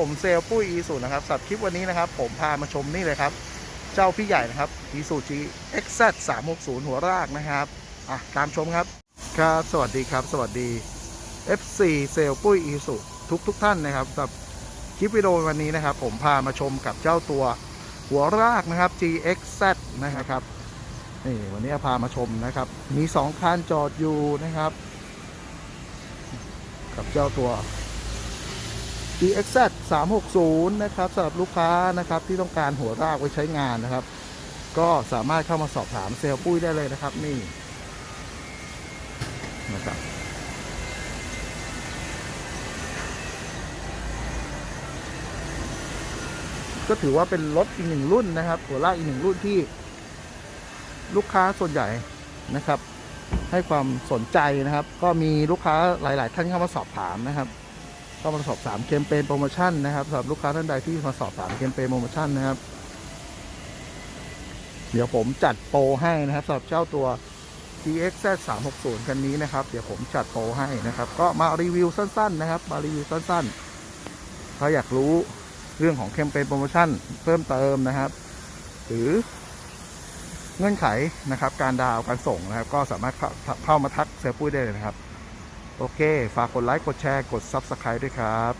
ผมเซลปุ้ยอีสุนะครับสับคลิปวันนี้นะครับ ผมพามาชมนี่เลยครับ เจ้าพี่ใหญ่นะครับอีสุจี XZ 360หัวรากนะครับอะตามชมครับครับสวัสดีครับ สวัสดี FC เซลปุ้ยอีสุทุกทุกท่านนะครับสับคลิปวิดีโอวันนี้นะครับ ผมพามาชมกับเจ้าตัวหัวรากนะครับ GXZ นะครับนี่วันนี้พามาชมนะครับ มีสองคันจอดอยู่นะครับ กับเจ้าตัว GXZ 360 นะครับสำหรับลูกค้านะครับที่ต้องการหัวรากไว้ใช้งานนะครับ ก็สามารถเข้ามาสอบถามเซลล์ปุ้ยได้เลยนะครับนี่นะครับก็ถือว่าเป็นรถอีกหนึ่งรุ่นนะครับ หัวรากอีกหนึ่งรุ่นที่ ลูกค้าส่วนใหญ่นะครับ ให้ความสนใจนะครับ ก็มีลูกค้าหลาย ๆ ท่านเข้ามาสอบถามนะครับ ก็มาสอบถามเคมเปญโปรโมชั่นนะครับสำหรับลูกค้าท่านใดที่มาสอบถามเคมเปญโปรโมชั่นนะครับ เดี๋ยวผมจัดโปรให้นะครับสำหรับเจ้าตัว GXZ 360คันนี้นะครับ เดี๋ยวผมจัดโปรให้นะครับ ก็มารีวิวสั้น ๆ นะครับ มารีวิวสั้นๆ ถ้าอยากรู้เรื่องของเคมเปญโปรโมชั่นเพิ่มเติมนะครับ หรือเงื่อนไขนะครับ การดาวน์การส่งนะครับ ก็สามารถเข้ามาทักเซลปุ้ยได้เลยนะครับ โอเค ฝากกดไลค์ กดแชร์ กด Subscribe ด้วยครับ